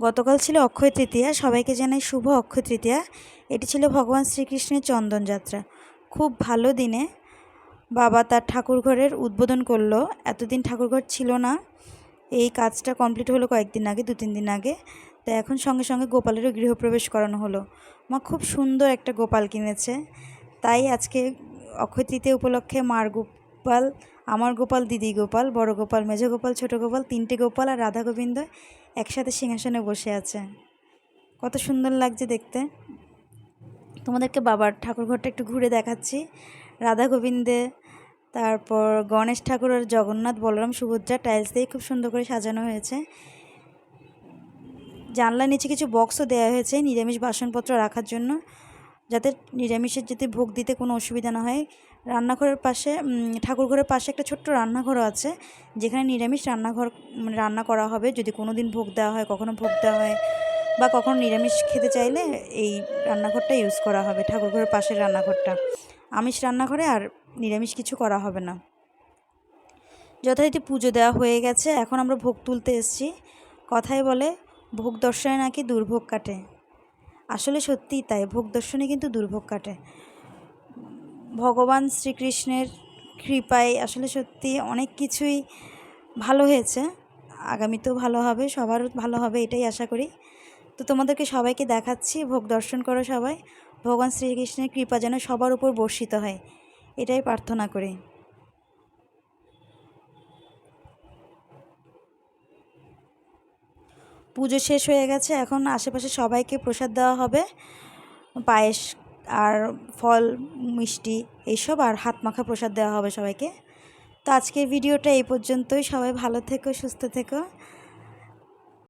গতকাল ছিল অক্ষয় তৃতীয়া, সবাইকে জানাই শুভ অক্ষয় তৃতীয়া। এটি ছিল ভগবান শ্রীকৃষ্ণের চন্দন যাত্রা। খুব ভালো দিনে বাবা তার ঠাকুর ঘরের উদ্বোধন করল। এতদিন ঠাকুরঘর ছিল না। এই কাজটা কমপ্লিট হলো কয়েকদিন আগে দু তিন দিন আগে। তা এখন সঙ্গে সঙ্গে গোপালেরও গৃহপ্রবেশ করানো হলো। মা খুব সুন্দর একটা গোপাল কিনেছে। তাই আজকে অক্ষয় তৃতীয়া উপলক্ষে মার গোপাল আমার গোপাল, দিদি গোপাল, বড় গোপাল, মেজ গোপাল, ছোট গোপাল, তিনটে গোপাল আর রাধা গোবিন্দ একসাথে সিংহাসনে বসে আছে। কত সুন্দর লাগছে দেখতে। তোমাদেরকে বাবার ঠাকুর ঘরটা একটু ঘুরে দেখাচ্ছি। রাধা গোবিন্দে, তারপর গণেশ ঠাকুর আর জগন্নাথ বলরাম সুভদ্রা টাইলস দিয়ে খুব সুন্দর করে সাজানো হয়েছে। জানলার নিচে কিছু বক্সও দেওয়া হয়েছে নিরামিষ বাসনপত্র রাখার জন্য। যাতে নিরামিষের যদি ভোগ দিতে কোনো অসুবিধা না হয় রান্নাঘরের পাশে ঠাকুরঘরের পাশে একটা ছোট্ট রান্নাঘরও আছে, যেখানে নিরামিষ রান্নাঘর মানে রান্না করা হবে। যদি কোনো দিন ভোগ দেওয়া হয়, কখনো ভোগ দেওয়া হয়, বা কখনো নিরামিষ খেতে চাইলে এই রান্নাঘরটা ইউজ করা হবে, ঠাকুরঘরের পাশের রান্নাঘরটা। আমিষ রান্নাঘরে আর নিরামিষ কিছু করা হবে না। যথারীতি পুজো দেওয়া হয়ে গেছে। এখন আমরা ভোগ তুলতে এসেছি। কথায় বলে, ভোগ দর্শনে নাকি দুর্ভোগ কাটে? আসলে সত্যিই তাই, ভোগ দর্শনে কিন্তু দুর্ভোগ কাটে। ভগবান শ্রীকৃষ্ণের কৃপায় আসলে সত্যি অনেক কিছুই ভালো হয়েছে। আগামীতেও ভালো হবে, সবারও ভালো হবে এটাই আশা করি। তো তোমাদেরকে সবাইকে দেখাচ্ছি, ভোগ দর্শন করো সবাই। ভগবান শ্রীকৃষ্ণের কৃপা যেন সবার উপর বর্ষিত হয়, এটাই প্রার্থনা করি। পুজো শেষ হয়ে গেছে, এখন আশেপাশে সবাইকে প্রসাদ দেওয়া হবে। পায়েস আর ফল, মিষ্টি এইসব আর হাত মাখা প্রসাদ দেওয়া হবে সবাইকে। তো আজকের ভিডিওটা এই পর্যন্তই। সবাই ভালো থেকো, সুস্থ থেকো।